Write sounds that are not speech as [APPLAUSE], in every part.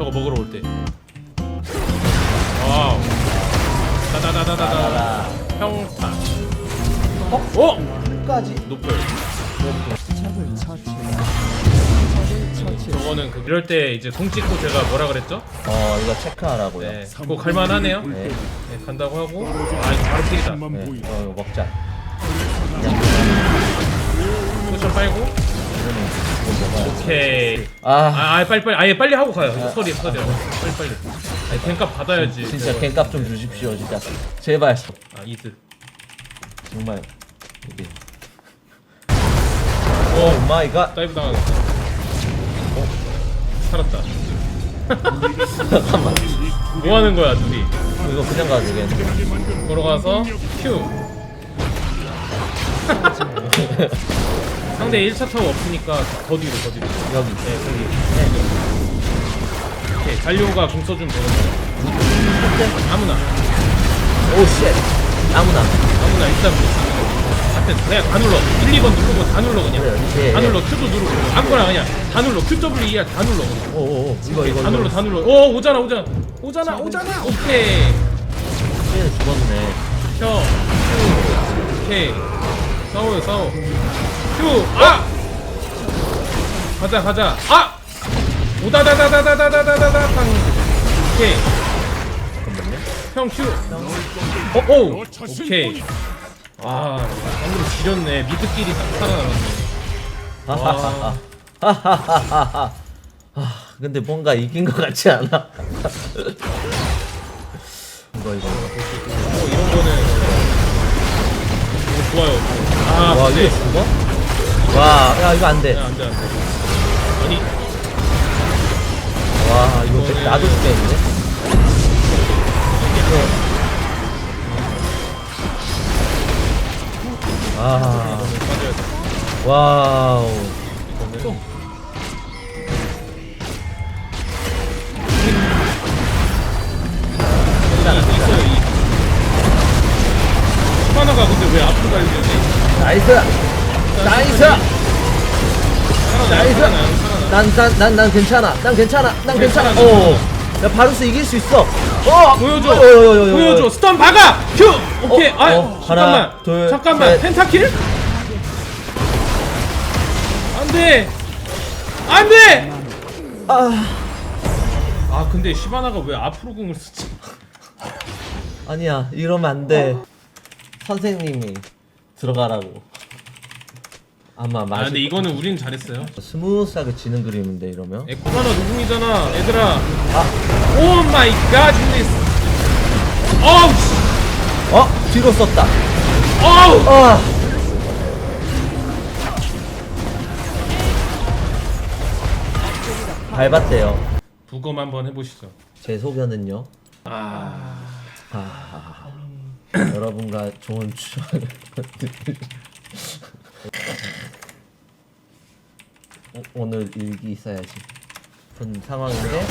저거 먹으러 올 때. 와우. 다다다다다다. 평타. 어? 어? 끝까지 노플. 저거는 그 이럴 때 이제 공 찍고 제가 뭐라 그랬죠? 어 이거 체크하라고요 네. 그거 갈만하네요. 네. 네, 간다고 하고. 아 이거 바로 킬이다. 네. 어 이거 먹자 포션 빨고. 먹어야 오케이. 아 아, 아 빨리 빨리 아예 빨리 하고 가요. 이거 서리 서리. 빨리 빨리. 아니 갱값 받아야지. 진짜 갱값 좀 주십시오 진짜 제발 아 이드. 정말 이게 어오 마이 갓 다이브 당하겠다. 어 살았다. 잠깐만 [LAUGHS] 뭐 하는 거야 둘이? 이거 그냥 가도 되겠네 걸어가서 큐. [LAUGHS] 상대 1차 타워 없으니까 더 뒤로 더 뒤로. 여기. 네 거기. 오케이 잔료가 공 써주면 거야. 아무나. 오쉣. 아무나. 아무나 일단 하여튼 그냥 다 눌러 1, 2번 누르고 다 눌러 그냥. 그래, 이렇게. 다 눌러 Q도 누르고. 아무거나 그냥 다 눌러 Q, W, E, R 다 눌러 그냥 오오오. 이거 이거 다 눌러 다 눌러 오 오잖아 오잖아. 오잖아 오잖아. 오케이. 얘 죽었네. 켜 Q 오케이. 싸워요 싸워 Q 아! 가자 가자. 아! 오다다다다다다다다다다. 땅 오케이. 잠깐만요. 형 Q 어, 오! 오케이. 아 방금 지렸네. 미드끼리 딱 살아남았네. 하하하하 하하하하 [LAUGHS] 아 근데 뭔가 이긴 것 같지 않아? [LAUGHS] 이거 이거. 뭐 이런 거는. 이거 좋아요. 아, 와 이거 죽어? 와 야 이거 안 돼 야, 안 돼, 안 돼. 아니, 와 이거 이거는- 나도 죽겠는데 아 이거는 빠져야 돼. 와우 이거는. 이 있어요, 이. 스파나가 근데 왜 앞으로 달리지? 나이스 나이스! 나이스! 난난 난 괜찮아. 난 괜찮아. 난 괜찮아. 괜찮아, 어야 바루스 이길 수 있어. 어! 보여줘, 어, 어, 어, 어, 어, 보여줘, 스턴 박아! 큐! 오케이, 어, 아, 어, 잠깐만, 하나, 둘, 잠깐만, 셋. 펜타킬? 안 돼! 안 돼! 아. 아, 근데 시바나가 왜 앞으로 공을 쓰지? 아니야. 이러면 안돼. 선생님이 들어가라고 아마 아, 맛이 근데 이거는 우린 잘했어요. 스무스하게 지는 그림인데 이러면 에코바나 노궁이잖아, 얘들아. 아. 오 마이 갓, 릴리스. 어우, 씨. 어 뒤로 썼다 어우. 아 밟았대요 부검 한번 해보시죠. 제 소견은요 아, 아, 여러분과 좋은 추천 오- 오늘 일기 써야지 그런 상황인데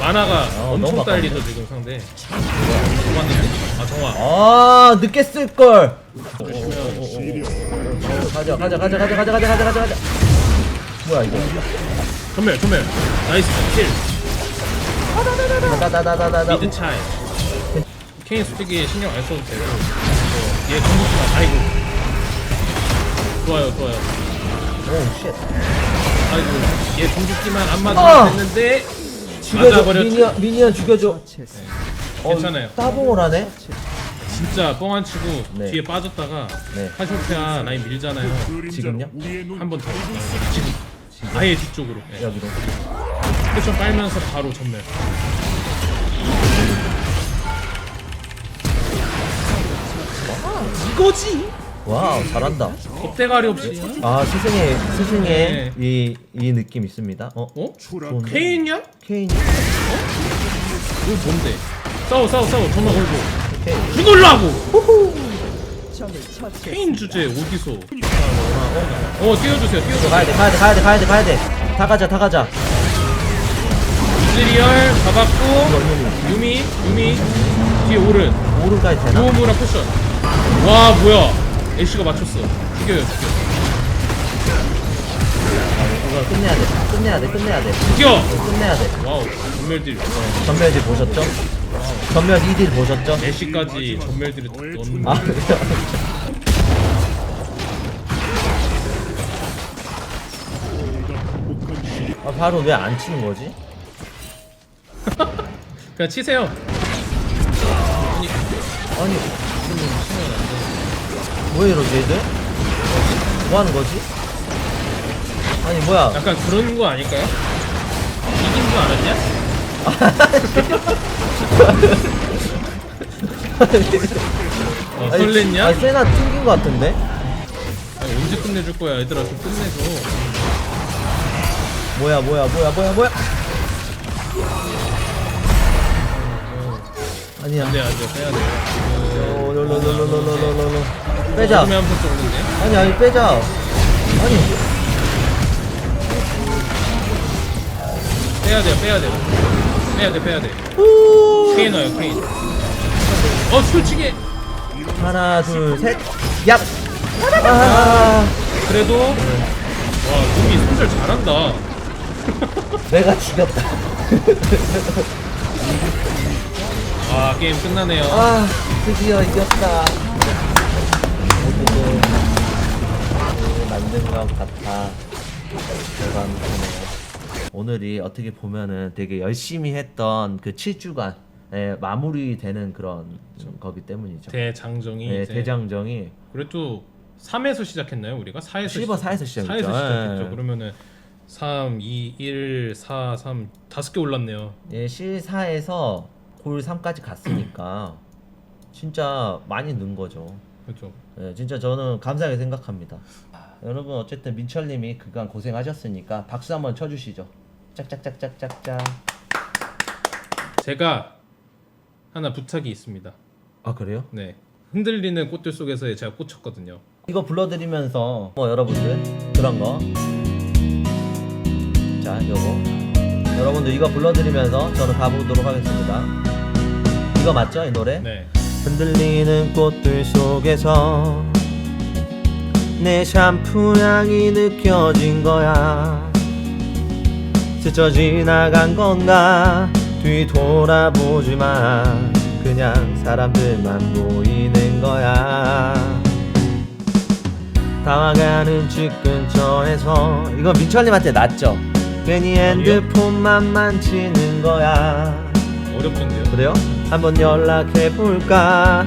만화가 어, 엄청 딸리죠 지금 상대. 정화인데? 아 정화. 아 늦게 쓸 걸 가자 가자 가자 가자 가자 가자 가자 가자 가자 뭐야 이거 전멸, 전멸. 나이스 킬. 미드 차이. 케인 솔직히 신경 안 써도 되고. 어, 얘 공격수만 아이고. 좋아요, 좋아요. 오쉣 아이고, 얘 공격기만 안 아! 맞으면 됐는데 죽여줘 맞아버렸지. 미니언 미니언 죽여줘 어, 괜찮아요. 따봉을 하네 진짜 뻥 안 치고 네. 뒤에 빠졌다가 네 카쇼페아 라인 밀잖아요. 지금요 한 번 더. 지금. 아예 뒤쪽으로. 네. 여기로 쿠션 빨면서 바로 전멸. 이거지? 와우 잘한다 겁대가리 없이. 아 스승의 스승의 네. 이이 느낌 있습니다 어 어? 좋은데? 케인이야? 케인 이거 뭔데? 싸워 싸워 싸워 전화 걸고. 케인 죽을라고. 케인 주제 어디서? 어 띄워주세요 띄워주세요. 가야 돼 가야 돼 가야 돼 가야 돼 가야 돼 다 가자 다 가자 이즈리얼 잡았고 유미 유미 뒤에 오른 오른까지 되나 무무라 쿠션. 와 뭐야? 애쉬가 맞췄어. 죽여요 죽여. 이거 끝내야 돼. 끝내야 돼. 끝내야 돼. 이거 끝내야 돼. 와우 전멸딜 전멸 딜 보셨죠? 전멸 2딜 보셨죠? 4시까지 전멸딜을 넣는 아, 아 바로 왜 안 치는 거지? [LAUGHS] 그냥 치세요 아니 아니 치면 안 왜 이러지 얘들? 뭐 하는 거지? 아니 뭐야 돼. 약간 그런 거 아닐까요? 이긴 거 알았냐? [LAUGHS] 어, 아니, 설렜냐? 아니 세나 튕긴 거 같은데? 아니, 언제 끝내줄 거야 얘들아 좀 끝내줘 뭐야 뭐야 뭐야 뭐야 뭐야 아니야 안돼 안돼 빼야 돼 어, 롤롤롤롤롤롤롤 빼자. 아니 아니 빼자. 아니. 빼야 돼 빼야 돼 빼야 돼 빼야 돼. 후. 케인 와요 케인 어 솔직히. 하나 둘 셋 얍! 아, 그래도 와 놈이 손절 잘한다. [LAUGHS] 내가 죽였다. 아 게임 끝나네요. 아 드디어 이겼다 만든 것 같아 결과는 오늘이 어떻게 보면은 되게 열심히 했던 그 7주간 에 마무리되는 그런 거기 때문이죠. 대장정이 네, 이제 대장정이 그래도 3에서 시작했나요 우리가? 4에서 실버 4에서 시작했죠. 4에서 시작했죠 예. 그러면은 3, 2, 1, 4, 3 다섯 개 올랐네요 예, 실4에서 골 3까지 갔으니까 진짜 많이 는 거죠. 그렇죠 예, 진짜 저는 감사하게 생각합니다. 여러분 어쨌든 민철님이 그간 고생하셨으니까 박수 한번 쳐주시죠. 짝짝짝짝짝짝. 제가 하나 부탁이 있습니다 아 그래요? 네 흔들리는 꽃들 속에서 제가 꽂혔거든요 이거 불러드리면서 뭐 여러분들 그런 거. 자 요거 여러분들 이거 불러드리면서 저는 가보도록 하겠습니다. 이거 맞죠 이 노래? 네 흔들리는 꽃들 속에서 내 샴푸 향이 느껴진 거야 스쳐 지나간 건가 뒤돌아보지만 그냥 사람들만 보이는 거야 당황하는 집 근처에서 이거 민철님한테 낫죠? 괜히 핸드폰만 만지는 거야 어렵던데요 그래요? 한번 연락해 볼까?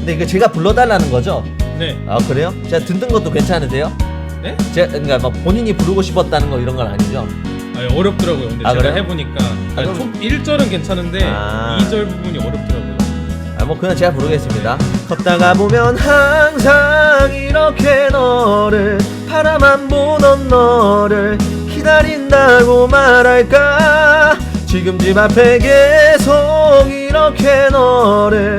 근데 이거 제가 불러달라는 거죠? 네 아 그래요? 제가 듣는 것도 괜찮으세요? 네? 제가 그러니까 막 본인이 부르고 싶었다는 거 이런 건 아니죠? 아니 어렵더라고요 근데 아, 제가 그래요? 해보니까 아, 그럼- 초, 1절은 괜찮은데 아. 2절 부분이 어렵더라고요 아 뭐 그냥 제가 부르겠습니다 걷다가 보면 항상 이렇게 너를 바라만 보던 너를 기다린다고 말할까 지금 집 앞에 계속 이렇게 너를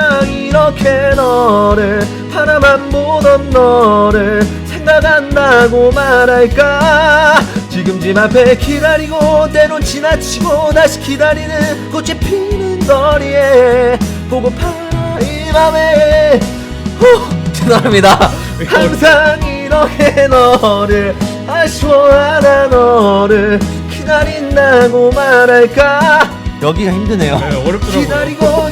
이렇게 너를 바라만 보던 너를 생각한다고 말할까? 지금 집 앞에 기다리고 때론 지나치고 다시 기다리는 꽃이 피는 거리에 보고파라 이 맘에. 후, 죄송합니다. 항상 이렇게 너를 아쉬워하다 너를 기다린다고 말할까? 여기가 힘드네요. 네 기다리고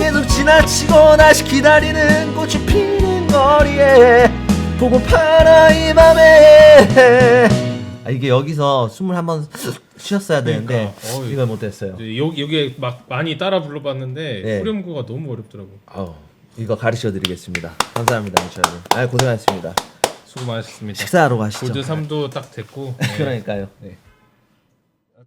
지나치고 다시 기다리는 꽃이 피는 거리에 보고파라 이 맘에 아, 이게 여기서 숨을 한번 쉬었어야 되는데 그러니까, 어이. 이걸 못했어요. 여기 여기에 막 많이 따라 불러봤는데 네. 후렴구가 너무 어렵더라고. 아우, 이거 가르쳐 드리겠습니다. 감사합니다, 민철님. 아, 고생하셨습니다. 수고 많으셨습니다. 식사하러 가시죠. 골드 3도 딱 됐고. [LAUGHS] 네. 그러니까요. 네.